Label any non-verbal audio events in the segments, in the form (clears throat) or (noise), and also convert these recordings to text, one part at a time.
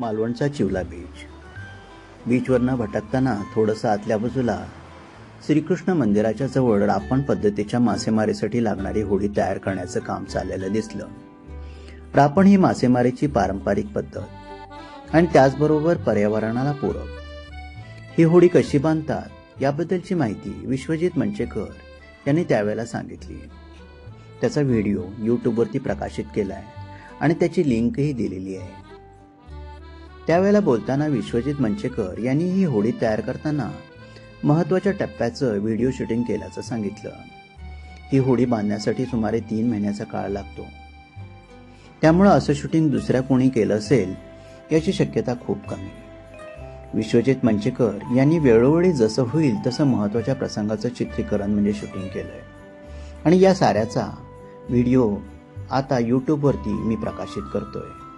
मालवणचा Chivla beach बीचवरनं भटकताना थोडंसं आतल्या बाजूला श्रीकृष्ण मंदिराच्या जवळ रापण पद्धतीच्या मासेमारीसाठी लागणारी होडी तयार करण्याचं काम चाललेलं दिसलं. रापण ही मासेमारीची पारंपरिक पद्धत आणि त्याचबरोबर पर्यावरणाला पूरक. ही होडी कशी बांधतात याबद्दलची माहिती विश्वजित मंचेकर यांनी त्यावेळेला सांगितली. त्याचा व्हिडिओ यूट्यूबवरती प्रकाशित केला आहे आणि त्याची लिंकही दिलेली आहे. त्यावेळेला बोलताना विश्वजित मंचेकर यांनी ही होडी तयार करताना महत्त्वाच्या टप्प्याचं व्हिडिओ शूटिंग केल्याचं सांगितलं. ही होडी बांधण्यासाठी सुमारे तीन महिन्याचा काळ लागतो. त्यामुळं असं शूटिंग दुसऱ्या कोणी केलं असेल याची शक्यता खूप कमी. विश्वजित मंचेकर यांनी वेळोवेळी जसं होईल तसं महत्त्वाच्या प्रसंगाचं चित्रीकरण म्हणजे शूटिंग केलंय. आणि या साऱ्याचा व्हिडिओ आता यूट्यूबवरती मी प्रकाशित करतोय.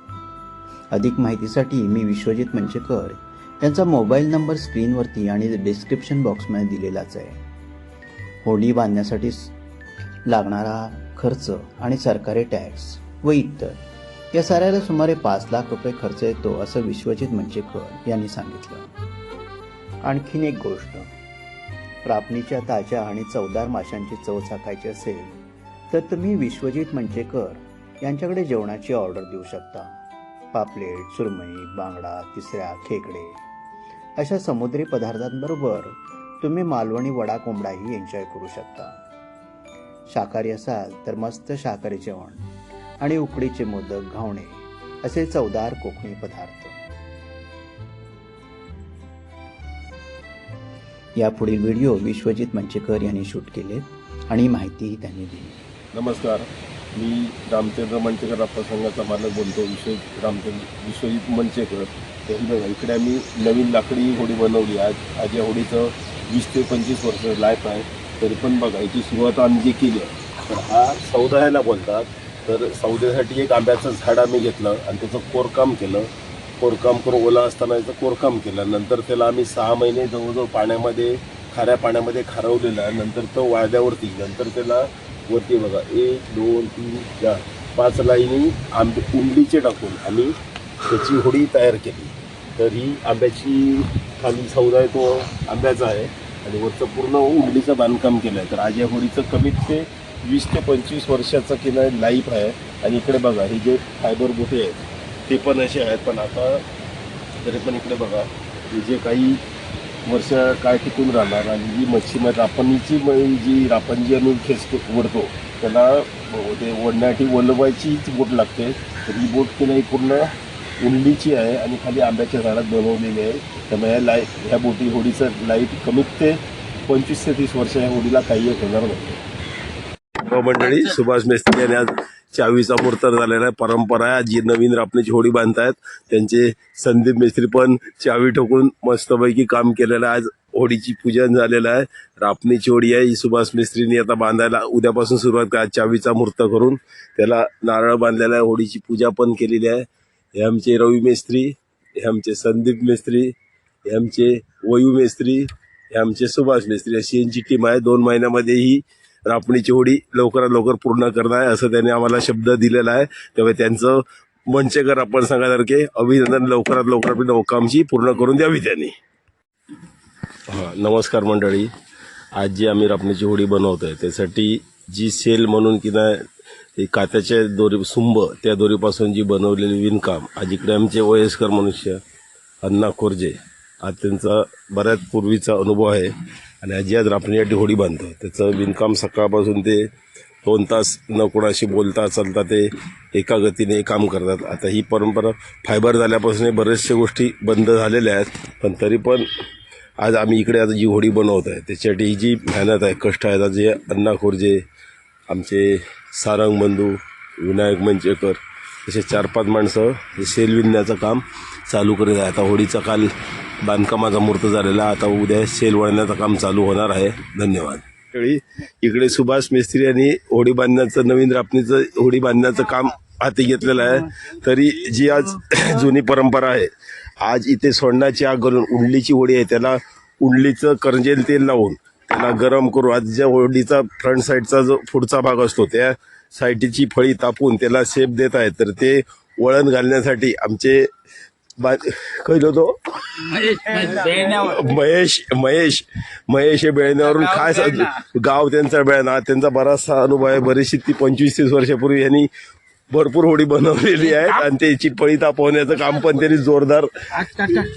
अधिक माहितीसाठी मी विश्वजित मंचेकर. यांचा मोबाईल नंबर स्क्रीनवरती आणि डिस्क्रिप्शन बॉक्समध्ये दिलेलाच आहे. होडी बांधण्यासाठी लागणारा खर्च आणि सरकारी टॅक्स व इतर. या साऱ्याला सुमारे पाच लाख रुपये खर्च येतो असं विश्वजित मंचेकर यांनी सांगितलं. आणखीन एक गोष्ट. प्रापणीच्या ताज्या आणि चवदार माशांची चव चाकायची असेल तर तुम्ही विश्वजित मंचेकर यांच्याकडे जेवणाची ऑर्डर देऊ शकता. पापलेट सुरमई बांगडा तिसऱ्या खेकडे. अशा समुद्री पदार्थांबरोबर तुम्ही मालवणी वडा कोंबडाही एन्जॉय करू शकता. शाकाहारी असाल तर मस्त शाकाहारी जेवण आणि उकडीचे मोदक घावणे असे चवदार कोकणी पदार्थ. यापुढील व्हिडिओ विश्वजित मंचेकर यांनी शूट केले आणि माहितीही त्यांनी दिली. नमस्कार. मी रामचंद्र मंचेकर प्रसंगाचा मालक बोलतो विश्व रामचंद्र विश्वजित मंचेकर. तर बघा इकडे आम्ही नवीन लाकडी होडी बनवली आज आज या होडीचं वीस ते पंचवीस वर्ष लाईफ आहे. तरी पण बघा याची सुरुवात आम्ही जी केली आहे. तर हा सौदा ह्याला बोलतात. तर सौद्यासाठी एक आंब्याचं झाड आम्ही घेतलं आणि त्याचं कोरकाम केलं. कोरकाम करून ओला असताना याचं कोरकाम केलं. नंतर त्याला आम्ही सहा महिने जवळजवळ पाण्यामध्ये खाऱ्या पाण्यामध्ये खारवलेलं आहे. नंतर तो वाळद्यावरती नंतर त्याला वरती बघा एक दोन तीन चार. पाच लाईनी आंबे उंबीचे टाकून आम्ही त्याची होडी तयार केली. तर ही आंब्याची खाली सौदा आहे तो आंब्याचा आहे. आणि वरचं पूर्ण उंबडीचं बांधकाम केलं आहे. तर आज या होडीचं कमीत ते वीस ते पंचवीस वर्षाचं केलं लाईफ आहे. आणि इकडे बघा हे जे फायबर बोटे आहेत ते पण असे आहेत. पण आता तरी पण इकडे बघा हे जे काही वर्ष काय टिकून राहणार आणि जी मच्छी रापणीची जी रापण जी आम्ही खेच ओढतो त्याला ते ओढण्यासाठी वलवायचीच बोट लागते. तर ही बोट की नाही पूर्ण उंडीची आहे आणि खाली आंब्याच्या झाडात बनवलेली आहे. त्यामुळे ह्या लाइट ह्या बोटी होडीचं लाइट कमीत ते पंचवीस ते तीस वर्ष ह्या होडीला काही एक होणार नाही. हो मंडळी सुभाष मेस्त्री यांनी आज चावीचा मुहूर्त झालेला आहे. परंपरा आहे. जी नवीन रापणीची होडी बांधतायत त्यांचे संदीप मेस्त्री पण चावी ठोकून मस्तपैकी काम केलेलं आहे. आज होडीची पूजन झालेलं आहे. रापणीची होडी आहे. ही सुभाष मिस्त्रीनी आता बांधायला उद्यापासून सुरुवात करा. चावीचा मुहूर्त करून त्याला नारळ बांधलेला आहे. होडीची पूजा पण केलेली आहे. हे आमचे रवी मेस्त्री हे आमचे संदीप मेस्त्री हे आमचे वयू मेस्त्री हे आमचे सुभाष मिस्त्री अशी यांची टीम आहे. दोन महिन्यामध्ये ही रापणीची होडी लवकरात लवकर पूर्ण करणार आहे असं त्यांनी आम्हाला शब्द दिलेला आहे. त्यामुळे त्यांचं मंचेकर आपण सांगासारखे अभिनंदन लवकरात लवकर आपली नौकामची पूर्ण करून द्यावी त्यांनी. हां नमस्कार मंडळी. आज जी आम्ही रापणीची होडी बनवतो आहे त्यासाठी जी सेल म्हणून की नाही कात्याच्या दोरी सुंब त्या दोरीपासून जी बनवलेली विणकाम आज इकडे आमचे वयस्कर मनुष्य अण्णा कोरजे हा त्यांचा बऱ्याच पूर्वीचा अनुभव आहे. आणि आजी आज रापणीसाठी होडी बांधतो. त्याचं विणकाम सकाळपासून ते दोन तास न कोणाशी बोलता चालता ते एका गतीने काम करतात. आता ही परंपरा फायबर झाल्यापासून बऱ्याचशा गोष्टी बंद झालेल्या आहेत. पण तरी पण आज आम्ही इकडे आता जी होडी बनवत आहे त्याच्यासाठी ही जी मेहनत आहे कष्ट आहेत. आज जे अण्णा खोरजे आमचे सारंग बंधू विनायक मंचेकर असे चार पाच माणसं हे सेल विणण्याचं काम चालू करीत आहे आता होडीचा काल बांधकामाचा मूर्त झालेला. आता उद्या सेल वळण्याचं काम चालू होणार आहे. धन्यवाद. इकडे सुभाष मिस्त्री यांनी होडी बांधण्याचं नवीन रापणीचं होडी बांधण्याचं काम हाती घेतलेलं आहे. तरी जी आज (clears throat) जुनी परंपरा आहे आज इथे सोडण्याची आग घालून उंडलीची होडी आहे. त्याला उंडलीचं करंजेल तेल लावून त्याला गरम करू आज ज्या होडीचा फ्रंट साईडचा जो पुढचा भाग असतो त्या साईडची फळी तापून त्याला शेप देत आहेत. तर ते वळण घालण्यासाठी आमचे तो? महेश महेश महेश हे बेळण्यावरून काय गाव त्यांचा बेळणा त्यांचा बराचसा अनुभव आहे. बरीचशी ती पंचवीस तीस वर्षापूर्वी यांनी भरपूर होडी बनवलेली आहे. आणि त्याची पळी तापवण्याचं काम पण त्यांनी जोरदार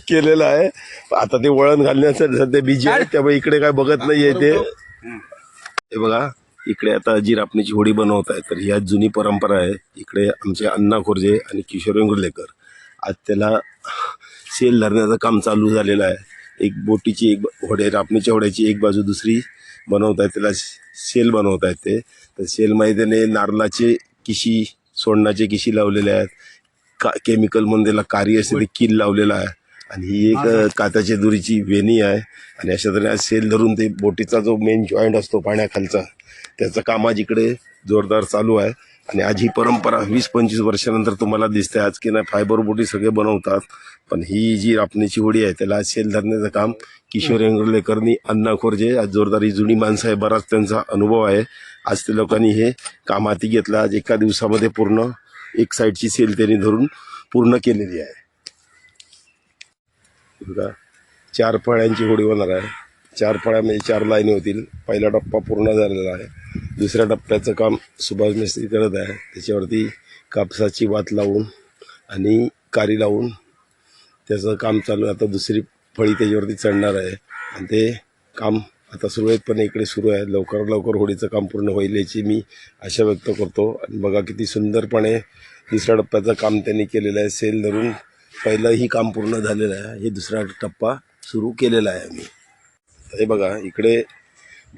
केलेलं आहे. आता ते वळण घालण्याचं सध्या बिजी आहे. त्यामुळे इकडे काय बघत नाहीये ते. हे. बघा इकडे आता जी रापणीची होडी बनवत आहे तर ही जुनी परंपरा आहे. इकडे आमचे अण्णा खोरजे आणि किशोर वेंगुर्लेकर. आज त्याला सेल धरण्याचं काम चालू झालेलं आहे. एक बोटीची एक होडे रापणीच्या होड्याची एक बाजू दुसरी बनवत आहे त्याला सेल बनवत आहेत ते. तर सेलमध्ये त्याने नारळाचे किशी सोंडाचे किशी लावलेले आहेत. का केमिकल त्याला कारी असते ते किल लावलेला आहे. आणि ही एक अ, कात्याच्या दुरीची वेणी आहे. आणि अशा तऱ्हेने आज सेल धरून ते बोटीचा जो मेन जॉईंट असतो पाण्याखालचा त्याचं काम आज इकडे जोरदार चालू आहे. आणि आज ही परंपरा वीस पंचवीस वर्षानंतर तुम्हाला दिसते आज की नाही फायबर बोटी सगळे बनवतात. पण ही जी रापणीची होडी आहे त्याला आज सेल धरण्याचं काम किशोर येंगुर्लेकरनी अण्णा खोरजे आज जोरदार ही जुनी माणसं आहे. बराच त्यांचा अनुभव आहे. आज ते लोकांनी हे काम हाती घेतलं. आज एका दिवसामध्ये पूर्ण एक साईडची सेल त्यांनी धरून पूर्ण केलेली आहे. चार फळ्यांची होडी होणार आहे. चार फळ्यामध्ये म्हणजे चार लाईनी होतील. पहिला टप्पा पूर्ण झालेला आहे. दुसऱ्या टप्प्याचं काम सुभाष मिस्त्री करत आहे. त्याच्यावरती कापसाची वात लावून आणि कारी लावून त्याचं काम चालू आता दुसरी फळी त्याच्यावरती चढणार आहे. आणि ते काम आता सुरळीतपणे इकडे सुरू आहे. लवकर लवकर होळीचं काम पूर्ण होईल याची मी आशा व्यक्त करतो. आणि बघा किती सुंदरपणे दुसऱ्या टप्प्याचं काम त्यांनी केलेलं आहे. सेल धरून पहिलंही काम पूर्ण झालेलं आहे. हे दुसरा टप्पा सुरू केलेला आहे आम्ही. हे बघा इकडे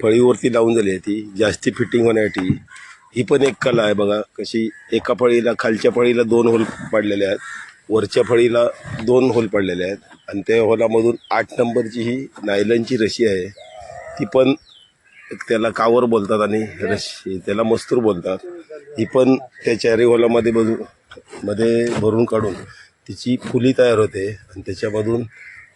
फळीवरती लावून झाली आहे ती. जास्ती फिटिंग होण्यासाठी. ही पण एक कला आहे बघा. कशी एका फळीला खालच्या फळीला दोन होल पडलेले आहेत. वरच्या फळीला दोन होल पडलेले आहेत. आणि त्या होलामधून आठ नंबरची ही नायलनची रशी आहे. ती पण त्याला कावर बोलतात आणि रशी त्याला मस्तूर बोलतात. ही पण त्या चारी होलामध्ये बघू मध्ये भरून काढून तिची फुली तयार होते. आणि त्याच्यामधून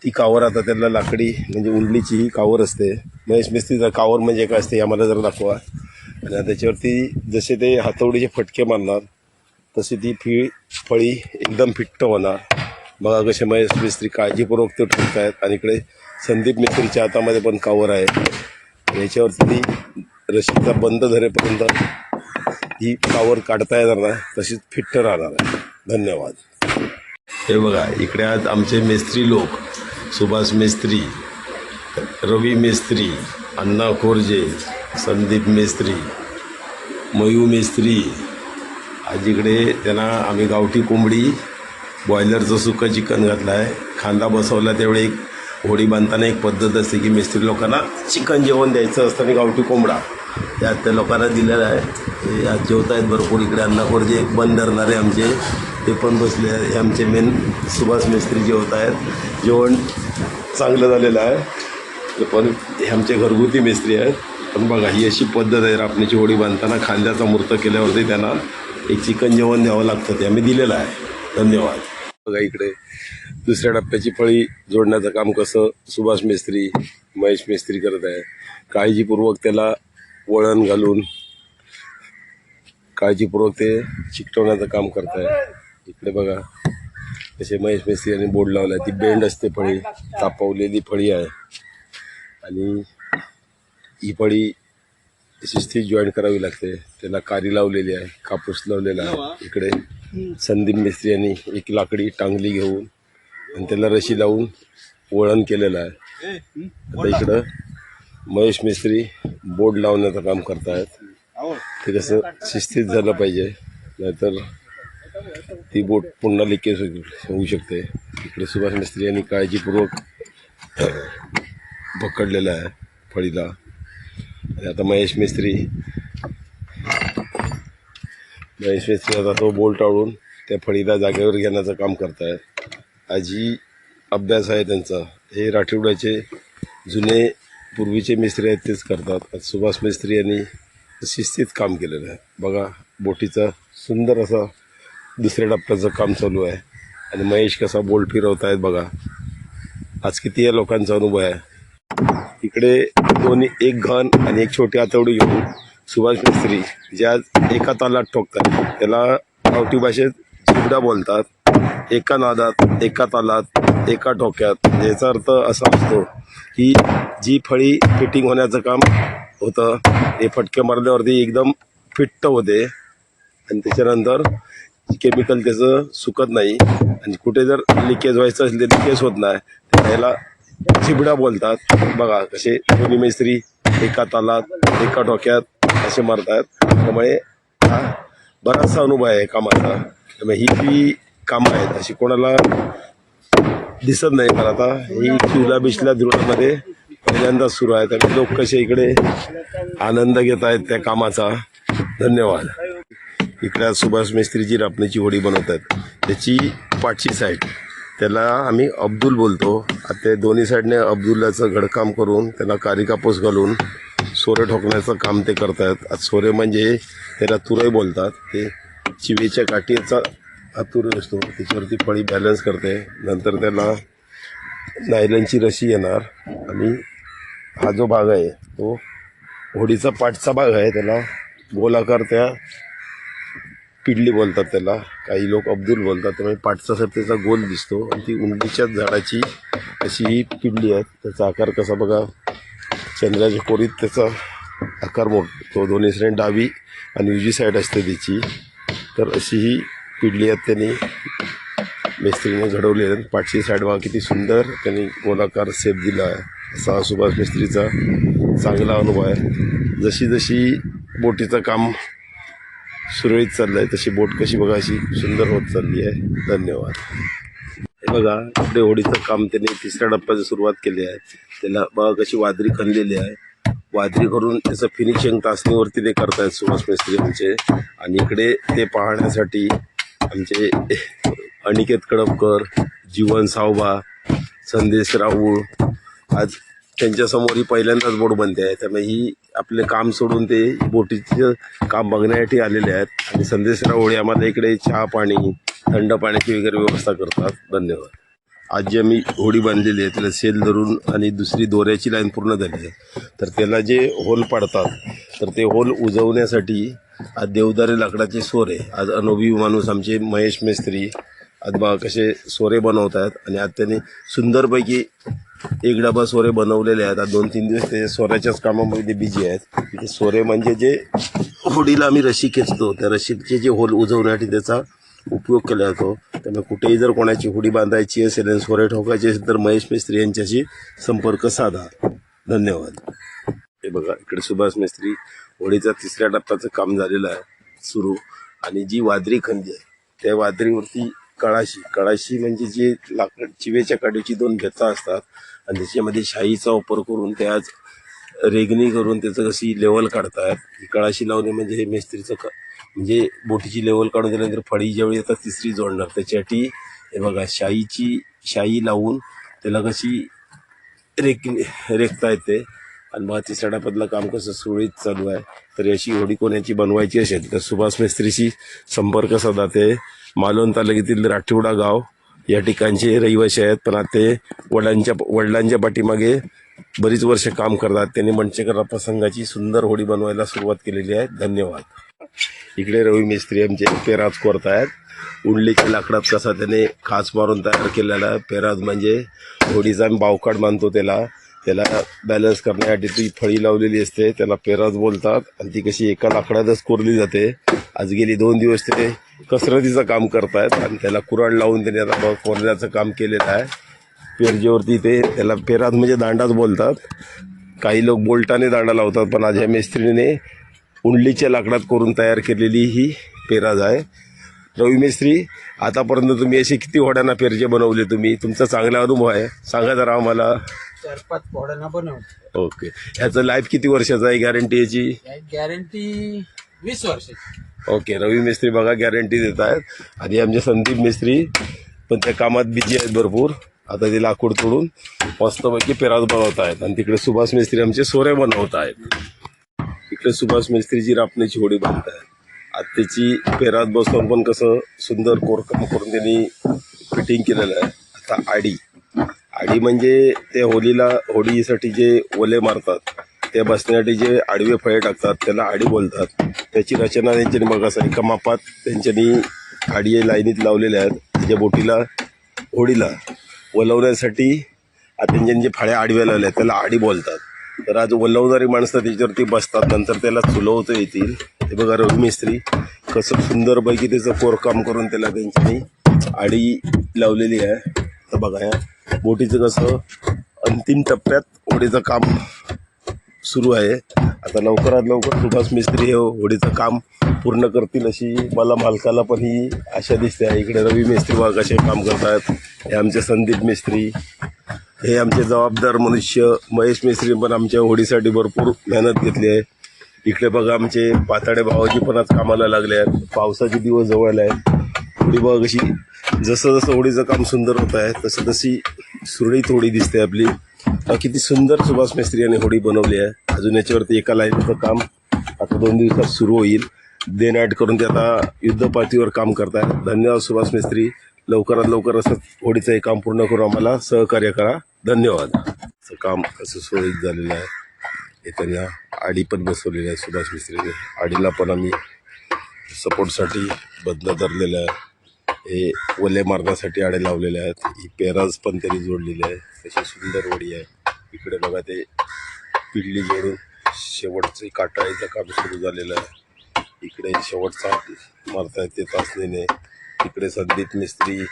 ती कावर आता त्याला लाकडी म्हणजे उंडलीची ही कावर असते. महेश मिस्त्रीचा कावर म्हणजे काय असते आम्हाला जरा दाखवा. आणि त्याच्यावरती जसे ते हातवडीचे फटके मारणार तशी ती फी फळी एकदम फिट्ट होणार. बघा कसे महेश मिस्त्री काळजीपूर्वक ते ठेवत आहेत आणि इकडे संदीप मिस्त्रीच्या हातामध्ये पण कावर आहे. याच्यावरती ती रशीचा बंद धरेपर्यंत ही कावर काढता येणार नाही तशीच फिट्ट राहणार आहे. धन्यवाद. हे बघा इकडे आज आमचे मेस्त्री लोक सुभाष मेस्त्री रवी मेस्त्री अण्णा खोरजे संदीप मेस्त्री मयू मेस्त्री. आज इकडे त्यांना आम्ही गावठी कोंबडी बॉयलरचं सुकं चिकन घातलं आहे खांदा बसवला त्यावेळी एक होडी बांधताना एक पद्धत असते की मिस्त्री लोकांना चिकन जेवण द्यायचं असतं आणि गावठी कोंबडा. त्यात त्या लोकांना दिलेलं आहे. आज जेवत आहेत भरपूर इकडे. अण्णाखोरजे एक बंद धरणारे आमचे ते पण बसले आहेत. आमचे मेन सुभाष मिस्त्री जेवत आहेत. जेवण चांगलं झालेलं आहे. ते पण हे आमचे घरगुती मिस्त्री आहेत. पण बघा ही अशी पद्धत आहे. रापणीची होडी बांधताना खांद्याचा मूर्त केल्यावरती त्यांना एक चिकन जेवण द्यावं लागतं. ते आम्ही दिलेलं आहे. धन्यवाद. बघा इकडे दुसऱ्या टप्प्याची फळी जोडण्याचं काम कसं सुभाष मिस्त्री महेश मिस्त्री करत आहे. काळजीपूर्वक त्याला वळण घालून काळजीपूर्वक ते चिकटवण्याचं काम करत आहे इकडे बघा. तसे महेश मिस्त्री यांनी बोर्ड लावला आहे ती बेंड असते फळी. तापवलेली फळी आहे. आणि ही फळी शिस्ती जॉईन करावी लागते. त्याला कारी लावलेली आहे. कापूस लावलेला आहे. इकडे संदीप मिस्त्री यांनी एक लाकडी टांगली घेऊन आणि त्याला रशी लावून वळण केलेलं आहे. आता इकडं महेश मिस्त्री बोर्ड लावण्याचं काम करतायत. ते कसं शिस्तीत झालं पाहिजे नाहीतर ती बोट पुन्हा लिकेज होऊ शकते. इकडे सुभाष मिस्त्री यांनी काळजीपूर्वक पकडलेलं आहे फळीला. आणि आता महेश मिस्त्री महेश मिस्त्री आता तो बोल टाळून त्या फळीला जागेवर घेण्याचं काम करतायत. आजी अभ्यास आहे त्यांचा. हे राठीवड्याचे जुने पूर्वीचे मिस्त्री आहेत तेच करतात. सुभाष मिस्त्री यांनी शिस्तीत काम केलेलं आहे. बघा बोटीचा सुंदर असा दुसऱ्या टप्प्याचं काम चालू आहे. आणि महेश कसा बोल फिरवत आहेत बघा. आज किती या लोकांचा अनुभव आहे. इकडे दोन्ही एक घन आणि एक छोटी आतवडी घेऊन सुभाष मिस्त्री जे आज एका तालात ठोकतात. त्याला गावठी भाषेत चिवडा बोलतात. एका नादात एका तालात एका ठोक्यात. याचा अर्थ असा असतो की जी फळी फिटिंग होण्याचं काम होतं ते फटके मारल्यावरती एकदम फिट्ट होते. आणि त्याच्यानंतर केमिकल त्याचं सुकत नाही. आणि कुठे जर लिकेज व्हायचं असेल तर लिकेज होत नाही. त्याला चिबडा बोलतात. बघा कसे दोन्ही मैस्त्री एका तालात एका डोक्यात असे मारतात. त्यामुळे हा बराचसा अनुभव आहे कामाचा. त्यामुळे ही जी कामं आहेत अशी कोणाला दिसत नाही मला आता. ही किवला बिचला धुळामध्ये पहिल्यांदा सुरू आहे. त्यामुळे लोक कसे इकडे आनंद घेत आहेत त्या कामाचा. धन्यवाद. इकडे सुभाष मिस्त्रीची रापणीची होडी बनवत आहेत. त्याची पाठची साईड. त्याला आम्ही अब्दुल बोलतो. ते दोन्ही साईडने अब्दुल्लाचं घडकाम करून त्याला कारी कापूस घालून सोरे ठोकण्याचं काम ते करतायत. आज सोरे म्हणजे त्याला तुरई बोलतात. ते चिवेच्या काठीचा आतुर असतो त्याच्यावरती फळी बॅलन्स करते. नंतर त्याला नायलनची रशी येणार. आणि हा जो भाग आहे तो होडीचा पाठचा भाग आहे. त्याला गोलाकार त्या पिडली बोलतात त्याला. काही लोक अब्दुल बोलतात. त्यामुळे पाठचा सर त्याचा गोल दिसतो. आणि ती उंडीच्या झाडाची अशी ही पिडली आहे. त्याचा आकार कसा बघा? चंद्राच्या कोरीत त्याचा आकार मोठ. तो दोन्ही साईड डावी आणि उजवी साईड असते त्याची. तर अशी ही पिडली आहेत त्यांनी. मिस्त्रीने घडवले आहेत. पाठची साईड बघा किती सुंदर त्यांनी गोलाकार सेप दिला आहे. असा सुभाष मिस्त्रीचा चांगला अनुभव आहे. जशी जशी बोटीचं काम सुरळीत चाललं आहे तशी बोट कशी बघा अशी सुंदर होत चालली आहे. धन्यवाद. हे बघा इकडे होडीचं काम त्यांनी तिसऱ्या टप्प्याची सुरुवात केली आहे. त्याला बघा कशी वादरी खणलेली आहे. वादरी करून त्याचं फिनिशिंग तासणीवरती ते करतायत सुभाष मिस्त्री आमचे. आणि इकडे ते पाहण्यासाठी आमचे अनिकेत कडपकर जीवन सावभा संदेश राऊळ. आज त्यांच्यासमोर ही पहिल्यांदाच बोट बनते आहे. त्यामुळे ही आपले काम सोडून ते बोटीचं काम बघण्यासाठी आलेले आहेत. आणि संदेश राऊळ आम्हाला इकडे चहा पाणी थंड पाण्याची वगैरे व्यवस्था करतात. धन्यवाद. आज जी आम्ही होडी बांधलेली आहे त्याला सेल धरून आणि दुसरी दोऱ्याची लाईन पूर्ण झाली आहे. तर त्याला जे होल पाडतात तर ते होल उजवण्यासाठी आज देवदारी लाकडाचे सोरे आज अनुभवी माणूस आमचे महेश मेस्त्री आज बा कसे सोरे बनवत आहेत आणि आज त्यांनी सुंदरपैकी एक डबा सोरे बनवलेले आहेत. आज दोन तीन दिवस ते सोऱ्याच्याच कामामध्ये बिझी आहेत. ते सोरे म्हणजे जे होडीला आम्ही रशी खेचतो त्या रशीचे जे होल उजवण्यासाठी त्याचा उपयोग केला जातो. त्यामुळे कुठेही जर कोणाची हुडी बांधायची असेल आणि सोरे ठोकायची असेल तर महेश मिस्त्री यांच्याशी संपर्क साधा. धन्यवाद. हे बघा इकडे सुभाष मिस्त्री होळीचा तिसऱ्या टप्प्याचं काम झालेलं आहे सुरू. आणि जी वादरी खंदी आहे त्या वादरीवरती कळाशी. कळाशी म्हणजे जी लाकड चिवेच्या काडीची दोन भेता असतात. आणि त्याच्यामध्ये शाईचा वापर करून त्या आज रेगणी करून त्याचं कशी लेवल काढतात ही कळाशी लावणे म्हणजे हे मेस्त्रीचं क म्हणजे बोटीची लेवल काढून दिल्यानंतर फळी ज्यावेळी येतात तिसरी जोडणार त्याच्यासाठी हे बघा शाईची शाई लावून त्याला कशी रेक रेखता येते. आणि मग तिसऱ्या टप्प्यातलं काम कसं सुरळीत चालू आहे तर अशी होडी कोण्याची बनवायची असेल तर सुभाष मिस्त्रीशी संपर्क साधा ते. मालवण तालुक्यातील राठिवडा गाव या ठिकाणचे रहिवासी आहेत पण आता ते वडिलांच्या वडिलांच्या पाठीमागे बरीच वर्ष काम करतात. त्यांनी मंचेकर प्रसंगाची सुंदर होडी बनवायला सुरुवात केलेली आहे. धन्यवाद. इकडे रवी मिस्त्री आमचे पेराज करतायत. उंडलीच्या लाकडात कसा त्याने खाच मारून तयार केलेला आहे. पेराज म्हणजे होडीचा आम्ही बावकाड मानतो त्याला. त्याला बॅलन्स करण्यासाठी ती फळी लावलेली असते. त्याला पेराज बोलतात. आणि ती कशी एका लाकडातच कोरली जाते. आज गेली दोन दिवस ते कसरतीचं काम करतायत. आणि त्याला कुराण लावून त्याने आता कोरण्याचं काम केलेलं आहे. पेरजेवरती ते त्याला पेराज म्हणजे दांडाच बोलतात. काही लोक बोलटाने दांडा लावतात पण आज ह्या मिस्त्रीने उंडलीच्या लाकडात करून तयार केलेली ही पेराज आहे. रवी मिस्त्री आतापर्यंत तुम्ही असे किती होड्यांना पेरजे बनवले तुम्ही? तुमचा चांगला अनुभव आहे. सांगा जरा आम्हाला. चार पाच पोळ्यांना बनवतो. ओके. ह्याचं लाईफ किती वर्षाचं आहे गॅरंटी याची? गॅरंटी वीस वर्षाची. ओके. रवी मिस्त्री बघा गॅरंटी देत आहेत आणि आमचे संदीप मिस्त्री पण त्या कामात बिझी आहेत भरपूर. आता ते लाकूड तोडून मस्तपैकी पेराज बनवत आहेत. आणि तिकडे सुभाष मिस्त्री आमचे सोरे बनवत आहेत. इकडे सुभाष मिस्त्रीची रापण्याची होडी बांधत आहेत. आता त्याची पेरात बसवून पण कसं सुंदर कोरकाम करून त्यांनी फिटिंग केलेलं आहे. आता आडी. आडी म्हणजे त्या होलीला होडीसाठी जे ओले मारतात ते बसण्यासाठी जे आडवे फळे टाकतात त्याला आडी बोलतात. त्याची रचना त्यांच्यानी मग असं एका मापात त्यांच्यानी आडी लाईनीत लावलेल्या आहेत. त्याच्या बोटीला होडीला. वलवण्यासाठी आता त्यांच्या जे फाळ्या आडव्या लावल्या आहेत, त्याला आडी बोलतात. तर आज वलवणारी माणसं त्याच्यावरती बसतात नंतर त्याला चुलवता येतील. हे बघा रविमिस्त्री कसं सुंदरपैकी त्याचं कोरकाम करून त्याला त्यांच्यानी आडी लावलेली आहे. तर बघा या बोटीचं कसं अंतिम टप्प्यात ओढीचं काम सुरू आहे. आता लवकरात लवकर सुभाष मिस्त्री हे होडीचं काम पूर्ण करतील अशी मला मालकाला पण ही आशा दिसते. आहे इकडे रवी मिस्त्री वाघ असे काम करतात. हे आमचे संदीप मिस्त्री. हे आमचे जबाबदार मनुष्य. महेश मिस्त्री पण आमच्या होडीसाठी भरपूर मेहनत घेतली आहे. इकडे बघा आमचे पाताडे भावाजी पण आज कामाला लागले आहेत. पावसाचे दिवस जवळ आहेत. होडी बघा कशी जसं जसं होडीचं काम सुंदर होत आहे तसं तशी सुरळीत होडी दिसते आपली. किती सुंदर सुभाष मिस्त्री यांनी होडी बनवली आहे. अजून याच्यावरती एका लाईनचं काम आता दोन दिवसात सुरू होईल. डे ॲड करून ते आता युद्धपातीवर काम करताय. धन्यवाद सुभाष मिस्त्री. लवकरात लवकर असं होडीचं हे काम पूर्ण करून आम्हाला सहकार्य करा. धन्यवाद. असं काम असं सुरळीत झालेलं आहे. हे त्यांना आडी पण बसवलेली आहे सुभाष मिस्त्रीने आडीला पण आम्ही सपोर्टसाठी बदला धरलेला आहे. हे ओले मारण्यासाठी आडे लावलेले आहेत. ही पेराज पण त्यांनी जोडलेली आहे. तशी सुंदर वडी आहे. इकडे बघा ते पिडली जोडून शेवटचं काटाळीचं काम सुरू झालेलं आहे. इकडे शेवटचा हात मारतायत ते तासणीने इकडे संदीप मिस्त्री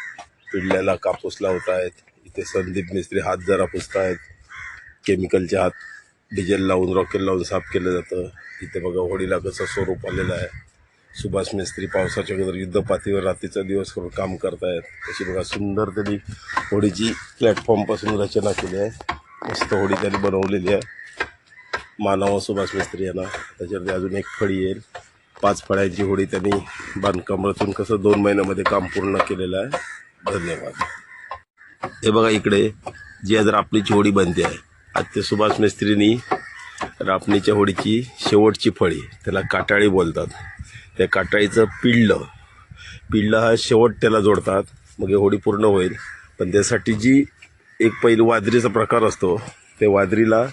पिढल्याला कापूस लावत आहेत इथे संदीप मिस्त्री हात जरा आहेत केमिकलचे हात डिझेल लावून रॉकेल लावून साफ केलं जातं. इथे बघा होडीला कसं स्वरूप आलेलं आहे. सुभाष मिस्त्री पावसाच्या अगोदर युद्धपातीवर रात्रीचा दिवस करून काम करतायत. अशी बघा सुंदर त्यांनी होडीची प्लॅटफॉर्मपासून रचना केली आहे. मस्त होडी त्यांनी बनवलेली आहे. मानावा सुभाष मिस्त्री यांना. त्याच्यावरती अजून एक फळी येईल. पाच फळ्यांची होडी त्यांनी बांधकाम रचून कसं दोन महिन्यामध्ये काम पूर्ण केलेलं आहे. धन्यवाद. हे बघा इकडे जी आज रापणीची होडी बनते आहे. आज ते सुभाष मिस्त्रीनी रापणीच्या होडीची शेवटची फळी त्याला काटाळी बोलतात. त्या काटाळीचं पिळलं पिळलं हा शेवट त्याला जोडतात. मग हे होडी पूर्ण होईल. पण त्यासाठी जी एक पहिली वादरीचा प्रकार असतो ते वादरीला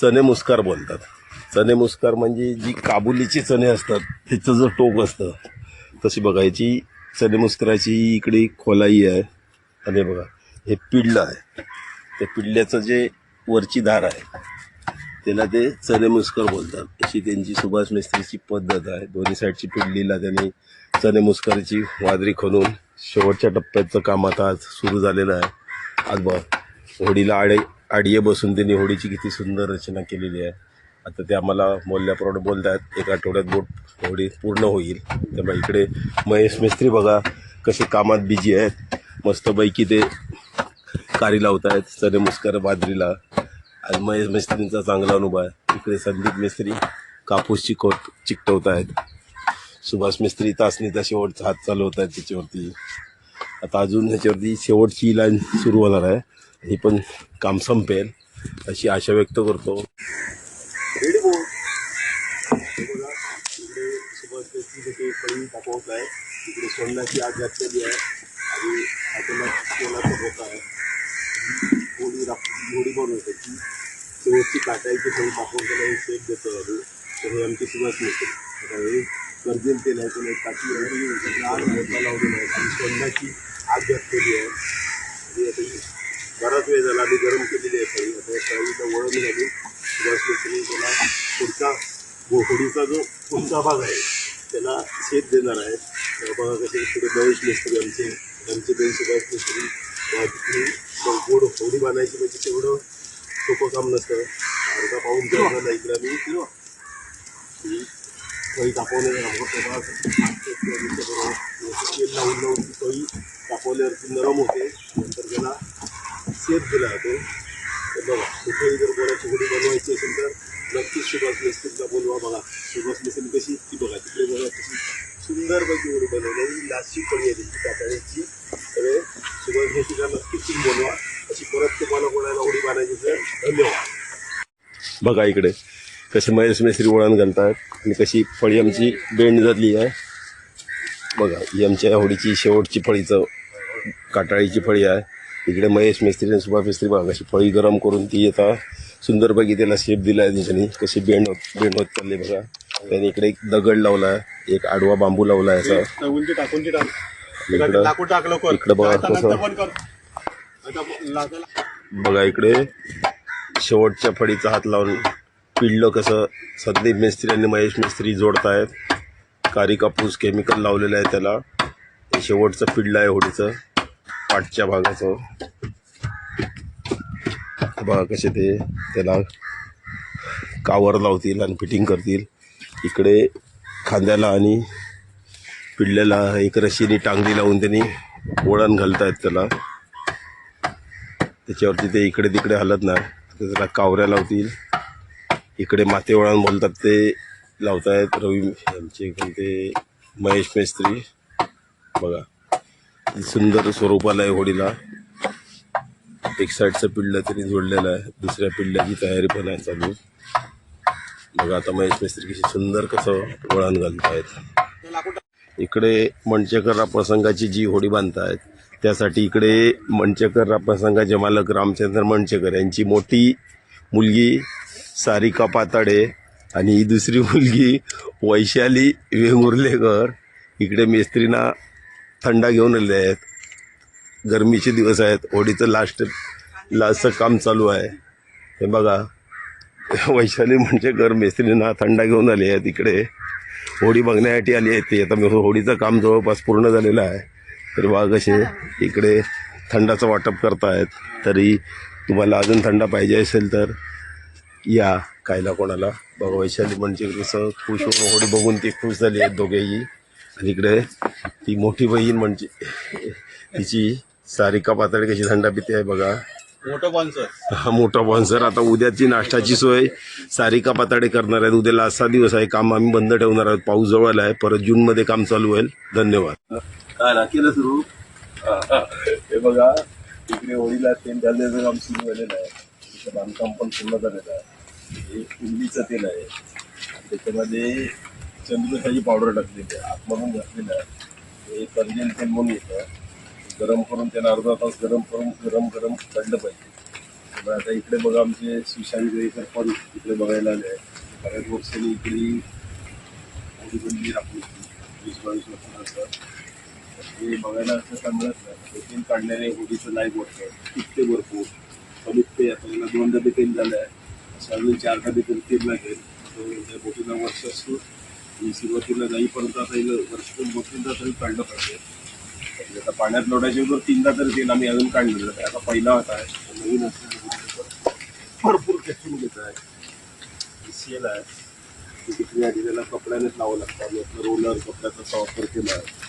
चणे मुस्कार बोलतात. चणे मुस्कार म्हणजे जी काबुलीची चणे असतात त्याचं जो टोक असतं तशी बघायची चणे मुस्कराची इकडे खोलाई आहे. आणि बघा हे पिडलं आहे. त्या पिडल्याचं जे वरची धार आहे त्याला ते चने मुस्कर बोलतात. अशी त्यांची सुभाष मिस्त्रीची पद्धत आहे. दोन्ही साईडची पिढलीला त्यांनी. चने मुस्करची वादरी खणून शेवटच्या टप्प्याचं काम आता आज सुरू झालेलं आहे. आज बघ होडीला आडे आडिये बसून त्यांनी होडीची किती सुंदर रचना केलेली आहे. आता ते आम्हाला बोलल्याप्रमाणे बोलत आहेत एक आठवड्यात बोट होडी पूर्ण होईल. त्यामुळे इकडे महेश मिस्त्री बघा कसे कामात बिजी आहेत. मस्तपैकी ते कारी लावत आहेत चने मुस्कर बाजरीला आणि महेश मिस्त्रींचा चांगला अनुभव आहे. इकडे संदीप मिस्त्री कापूस चिकवत चिकटवत आहेत सुभाष मिस्त्री तासणीचा शेवटचा हात चालवत आहेत त्याच्यावरती. आता अजून ह्याच्यावरती शेवटची लाईन सुरू होणार आहे. ही पण काम संपेल. अशी आशा व्यक्त करतो. दाखवत आहे तिकडे सोन्याची आग घातलेली आहे आणि हाताला होत आहे. होडी शेवटची काटायची पण दाखवून त्याला हे शेप देतो आम्ही. तर हे आमची सुरुवात मिस्त्री आता हे कर्जन तेल आहे त्याला एक टाकी आहे आग मोठा लावलेला आहे आणि सोन्याची आग घातलेली आहे. आणि आता बराच वेळ झाला आधी गरम केलेली आहे. फळी आता फळीला वळण घालून सुरुवात मिस्त्री त्याला पुढचा गो- होडीचा जो पुढचा भाग आहे त्याला शेत देणार आहे. बघा कसे पुढे महेश मिस्त्री आमचे आमचे बेन सुभाष मिस्त्री वाहतुकी गोड होडी बांधायची म्हणजे तेवढं सोपं काम नसतं अर्धा पाऊन जर झाला इकडे आम्ही ही फळी तापवणे तेल लावून लावून ती फळी तापवल्यावरती नरम होते नंतर त्याला शेत दिला जातो तर बघा कुठेही जर कोणाची होडी बनवायची असेल तर नक्कीच सुभाष मिस्त्रीला बोलवा बघा सुभाष मिस्त्री कशी ती बघा तिकडे बघा कशी सुंदरपैकी होडी बनवली ही लास्टची फळी आहे त्यांची काटाळ्याची तर सुभाष मिस्त्रीला नक्कीच तुम्ही बोलवा अशी परत तुम्हाला कोणाला होडी बांधायची तर धन्यवाद बघा इकडे. कशी महेश मिस्त्री वळण घालतात आणि कशी फळी आमची बेंड झाली आहे. बघा ही आमच्या होडीची शेवटची फळीचं काटाळीची फळी आहे. इकडे महेश मिस्त्री आणि सुभाष मिस्त्री बघा कशी फळी गरम करून ती आता सुंदरपैकी त्याला शेप दिला आहे त्यांनी. कशी बेंड होत बेंड होत चालली बघा. त्यांनी इकडे एक दगड लावला आहे. एक आडवा बांबू लावला आहे असा. इकडं बघा कसं बघा इकडे. शेवटच्या फळीचा हात लावून पिळलं कसं संदीप मिस्त्री आणि महेश मिस्त्री जोडतायत. कारी कापूस केमिकल लावलेलं आहे त्याला. हे शेवटचं पिळलं आहे होडीचं. पाठच्या भागाचं. बघा कसे ते त्याला कावर लावतील आणि फिटिंग करतील. इकडे खांद्याला आणि पिडलेला एक रशीनी टांगली लावून त्यांनी वळण घालतायत त्याला. त्याच्यावरती ते इकडे तिकडे हलत नाही. त्याला कावऱ्या लावतील. इकडे माते वळण बोलतात ते लावतायत. रवी यांचे कोणते महेश मेस्त्री. बघा. सुंदर स्वरूपाला आहे होडीला. एक साईडचं पिल्लं त्यांनी जोडलेलं आहे. दुसऱ्या पिल्ल्याची तयारी पण आहे चालू. बघा आता महेश मिस्त्री कशी सुंदर कसं वळण घालत आहेत इकडे मंचेकर प्रसंगाची जी होडी बांधतायत त्यासाठी इकडे मंचकर प्रसंगाचे मालक रामचंद्र मंचकर यांची मोठी मुलगी सारिका पाताडे आणि ही दुसरी मुलगी वैशाली वेंगुर्लेकर इकडे मेस्त्रीना थंडा घेऊन आले आहेत. गरमीचे दिवस आहेत. होडीचं लास्ट लास्टचं काम चालू आहे. हे बघा वैशाली म्हणजे घर मेस्त्रींना थंडा घेऊन आले आहेत इकडे. होडी बघण्यासाठी आली आहेत ते. आता होडीचं काम जवळपास पूर्ण झालेलं आहे. तर बघा कसे इकडे थंडाचं वाटप करतायत. तरी तुम्हाला अजून थंडा पाहिजे असेल तर या कायला कोणाला. बघा वैशाली म्हणजे कसं खुश होऊन होडी बघून ती खुश झाली आहेत दोघेही. आणि इकडे ती मोठी बहीण म्हणजे तिची सारिका पातळी कशी थंडा पिते आहे बघा. मोठं स्पॉन्सर हा मोठा स्पॉन्सर आता उद्याची नाश्त्याची सोय. सारिका पाताडे करणार आहेत. उद्याला असा सहा दिवस आहे काम आम्ही बंद ठेवणार आहोत. पाऊस जवळ आहे. परत जून मध्ये काम चालू होईल. धन्यवाद. केलं सुरू? हे बघा इकडे होळीला तेल घालण्याचं काम सुरू झालेलं आहे. तिचं बांधकाम पण पूर्ण झालेलं आहे. हे कुंडीचं तेल आहे. त्याच्यामध्ये चंद्रकाची पावडर टाकलेली आहे. आतमधून घातलेलं आहे. हे कंदेल तेल म्हणून येतं. गरम करून त्याला अर्धा तास गरम करून गरम गरम काढलं पाहिजे. आता इकडे बघा आमचे सुशांत गईकर पण इकडे बघायला आले आहेत. बऱ्याच वर्षांनी इकडे होडी बनली आपली वीस बावीस वर्षानंतर. हे बघायला असं चांगलंच नाही. तेल काढल्याने होडीचं लाईफ वाटतं टिकते भरपूर. कमीत ते आता याला दोन डबे तेल झालं आहे असं अजून चार डबे तरी तेल लागेल तो त्या बोटीला वर्ष असतो आणि सुरुवातीला जाईपर्यंत आता इथं वर्ष दोन तरी काढलं पाहिजे. म्हणजे आता पाण्यात लोटायच्या अगोदर तीनदा तरी तेल आम्ही अजून काढलेलं आहे आता पहिला होता आहे. नवीन असल्यामुळे भरपूर टेस्टिंग घेत आहे. सीएल आहे. टिकण्यासाठी त्याला कपड्यानेच लावावं लागतं. आम्ही आपलं रोलर कपड्याचा वापर केला आहे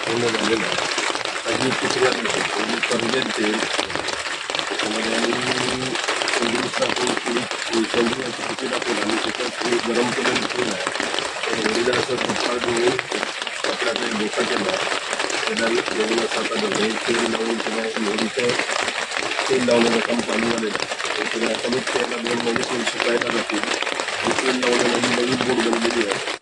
पूर्ण झालेलं आहे काही टिकल्या नाही तेल त्याच्यामध्ये आम्ही टाकून त्याच्यात गरम केलेलं तेल आहे. तर होळीला दुपार घेऊन कपड्याचा एक डोका केला त्याला घेऊन असं आता हे तेल लावून किंवा होळीचं तेल लावण्याचं काम चालू झालेलं आहे तर कमीत त्याला दोन महिने शिकायला जातील हे तेल लावण्यामध्ये नवीन बोट बनलेली आहे